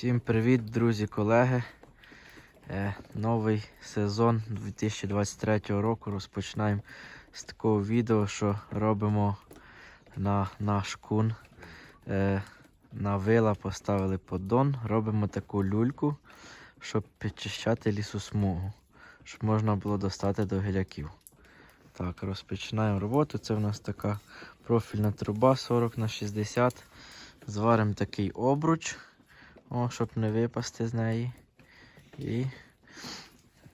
Всім привіт, друзі, колеги. Е, новий сезон 2023 року розпочинаємо з такого відео, що робимо на наш кун. Е, на вила поставили поддон, робимо таку люльку, щоб підчищати лісосмугу, щоб можна було достати до гіляків. Так, розпочинаємо роботу. Це в нас така профільна труба 40 на 60. Зваримо такий обруч. О, щоб не випасти з неї. І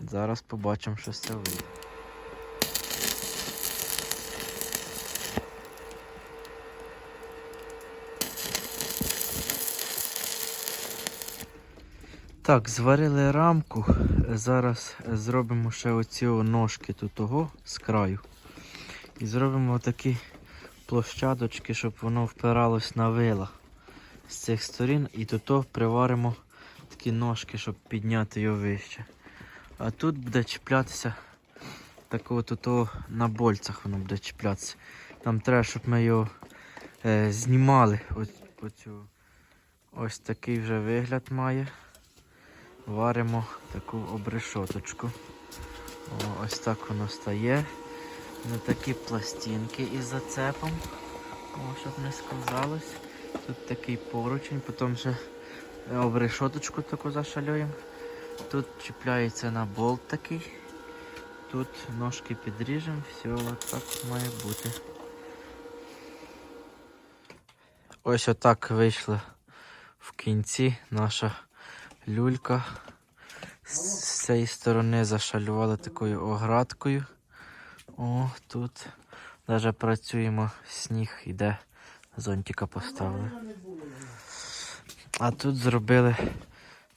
зараз побачимо, що з це вийде. Так, зварили рамку. Зараз зробимо ще оці ножки тут того з краю. І зробимо такі площадочки, щоб воно впиралось на вила з цих сторін і до того приваримо такі ножки, щоб підняти його вище. А тут буде чіплятися такого тут на больцях воно буде чіплятися. Нам треба, щоб ми його е, знімали. Ось, оцю. Ось такий вже вигляд має. Варимо таку обрешоточку. О, ось так воно стає. На такі пластинки із зацепом. О, щоб не сковзалось. Тут такий поручень, потім ще обрешоточку таку зашалюємо. Тут чіпляється на болт такий. Тут ножки підріжемо, все от так має бути. Ось отак вийшла в кінці наша люлька. З цієї сторони зашалювали такою оградкою. О, тут навіть працюємо, сніг іде, зонтика поставили. А тут зробили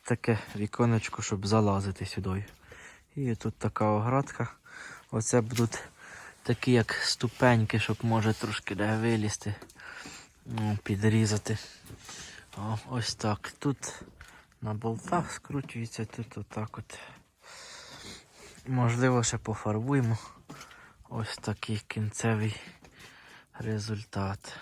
таке віконечко, щоб залазити сюди. І тут така оградка. Оце будуть такі як ступеньки, щоб може трошки де вилізти, ну, підрізати. О, ось так. Тут на болтах скручується, тут отак от. Можливо, ще пофарбуємо. Ось такий кінцевий результат.